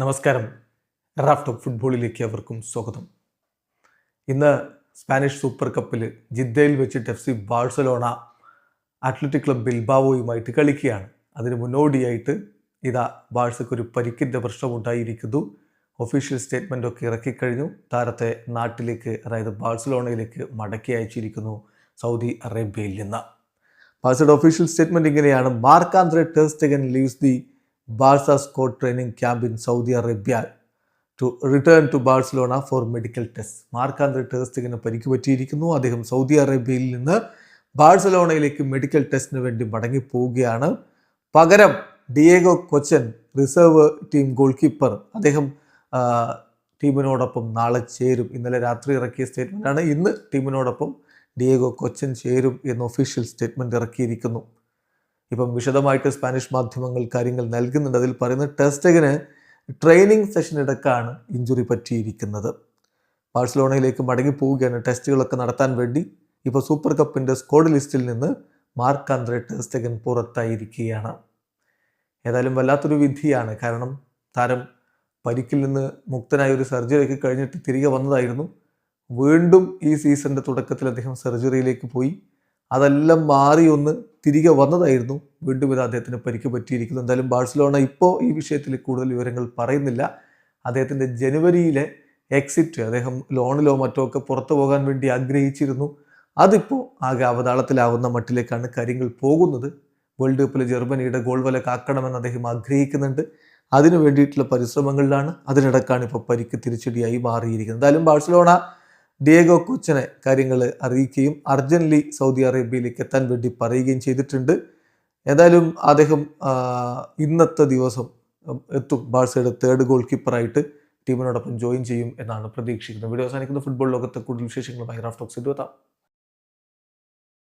നമസ്കാരം. Raf top ഫുട്ബോളിലേക്ക് അവർക്കും സ്വാഗതം. ഇന്ന് സ്പാനിഷ് സൂപ്പർ കപ്പിൽ ജിദ്ദയിൽ വെച്ചിട്ട് F C Barcelona Athletic Club ബിൽബാവോയുമായിട്ട് കളിക്കുകയാണ്. അതിന് മുന്നോടിയായിട്ട് ഇതാ ബാഴ്സയ്ക്ക് ഒരു പരിക്കിന്റെ പ്രശ്നമുണ്ടായിരിക്കുന്നു. ഒഫീഷ്യൽ സ്റ്റേറ്റ്മെന്റ് ഒക്കെ ഇറക്കിക്കഴിഞ്ഞു. താരത്തെ നാട്ടിലേക്ക് അതായത് ബാഴ്സലോണയിലേക്ക് മടക്കി അയച്ചിരിക്കുന്നു സൗദി അറേബ്യയിൽ നിന്ന്. ബാഴ്സയുടെ ഒഫീഷ്യൽ സ്റ്റേറ്റ്മെന്റ് ഇങ്ങനെയാണ്. Marc Andre ter Stegen leaves the Barca squad training camp in Saudi Arabia to return to Barcelona for medical test. Marc Andre ടെസ്റ്റഗന് പരിക്ക് പറ്റിയിരിക്കുന്നു അദ്ദേഹം സൗദി അറേബ്യയിൽ നിന്ന് ബാഴ്സലോണയിലേക്ക് മെഡിക്കൽ ടെസ്റ്റിന് വേണ്ടി മടങ്ങി പോവുകയാണ് പകരം Diego Kochen reserve team goalkeeper അദ്ദേഹം ടീമിനോടൊപ്പം നാളെ ചേരും. ഇന്നലെ രാത്രി ഇറക്കിയ സ്റ്റേറ്റ്മെന്റാണ് ഇന്ന് ടീമിനോടൊപ്പം ഡിയേഗോ കൊച്ചൻ ചേരും എന്ന ഒഫീഷ്യൽ സ്റ്റേറ്റ്മെന്റ് ഇറക്കിയിരിക്കുന്നു. ഇപ്പം വിശദമായിട്ട് സ്പാനിഷ് മാധ്യമങ്ങൾ കാര്യങ്ങൾ നൽകുന്നുണ്ട്. അതിൽ പറയുന്നത് ടെസ്റ്റഗിന് ട്രെയിനിങ് സെഷനിടക്കാണ് ഇഞ്ചുറി പറ്റിയിരിക്കുന്നത്. ബാഴ്സലോണയിലേക്ക് മടങ്ങി പോവുകയാണ് ടെസ്റ്റുകളൊക്കെ നടത്താൻ വേണ്ടി. ഇപ്പോൾ സൂപ്പർ കപ്പിന്റെ സ്കോഡ് ലിസ്റ്റിൽ നിന്ന് മാർക്ക് ആന്ത്രെ ടെസ്റ്റഗൻ പുറത്തായിരിക്കുകയാണ്. ഏതായാലും വല്ലാത്തൊരു വിധിയാണ്. കാരണം താരം പരിക്കിൽ നിന്ന് മുക്തനായ ഒരു സർജറിയൊക്കെ കഴിഞ്ഞിട്ട് തിരികെ വന്നതായിരുന്നു. വീണ്ടും ഈ സീസണിന്റെ തുടക്കത്തിൽ അദ്ദേഹം സർജറിയിലേക്ക് പോയി. അതെല്ലാം മാറി ഒന്ന് തിരികെ വന്നതായിരുന്നു. വീണ്ടും ഇത് അദ്ദേഹത്തിന് പരിക്ക് പറ്റിയിരിക്കുന്നു. എന്തായാലും ബാഴ്സലോണ ഇപ്പോൾ ഈ വിഷയത്തിൽ കൂടുതൽ വിവരങ്ങൾ പറയുന്നില്ല. അദ്ദേഹത്തിന്റെ ജനുവരിയിലെ എക്സിറ്റ് അദ്ദേഹം ലോണിലോ മറ്റോ ഒക്കെ പുറത്തു പോകാൻ വേണ്ടി ആഗ്രഹിച്ചിരുന്നു. അതിപ്പോൾ ആകെ അവതാളത്തിലാവുന്ന മട്ടിലേക്കാണ് കാര്യങ്ങൾ പോകുന്നത്. വേൾഡ് കപ്പിൽ ജർമ്മനിയുടെ ഗോൾ വല കാക്കണമെന്ന് അദ്ദേഹം ആഗ്രഹിക്കുന്നുണ്ട്. അതിനു വേണ്ടിയിട്ടുള്ള പരിശ്രമങ്ങളിലാണ് അതിനിടക്കാണ് ഇപ്പോൾ പരിക്ക് തിരിച്ചടിയായി മാറിയിരിക്കുന്നത്. എന്തായാലും ബാഴ്സലോണ ഡിയേഗോ കൊച്ചനെ കാര്യങ്ങൾ അറിയിക്കുകയും അർജൻലി സൗദി അറേബ്യയിലേക്ക് എത്താൻ വേണ്ടി പറയുകയും ചെയ്തിട്ടുണ്ട്. ഏതായാലും അദ്ദേഹം ഇന്നത്തെ ദിവസം എത്തും. ബാഴ്സയുടെ തേർഡ് ഗോൾ കീപ്പറായിട്ട് ടീമിനോടൊപ്പം ജോയിൻ ചെയ്യും എന്നാണ് പ്രതീക്ഷിക്കുന്നത്. വീഡിയോ അവസാനിക്കുന്ന. ഫുട്ബോൾ ലോകത്തെ കൂടുതൽ വിശേഷങ്ങളുമായി റാഫ് ടോക്സ് എത്താം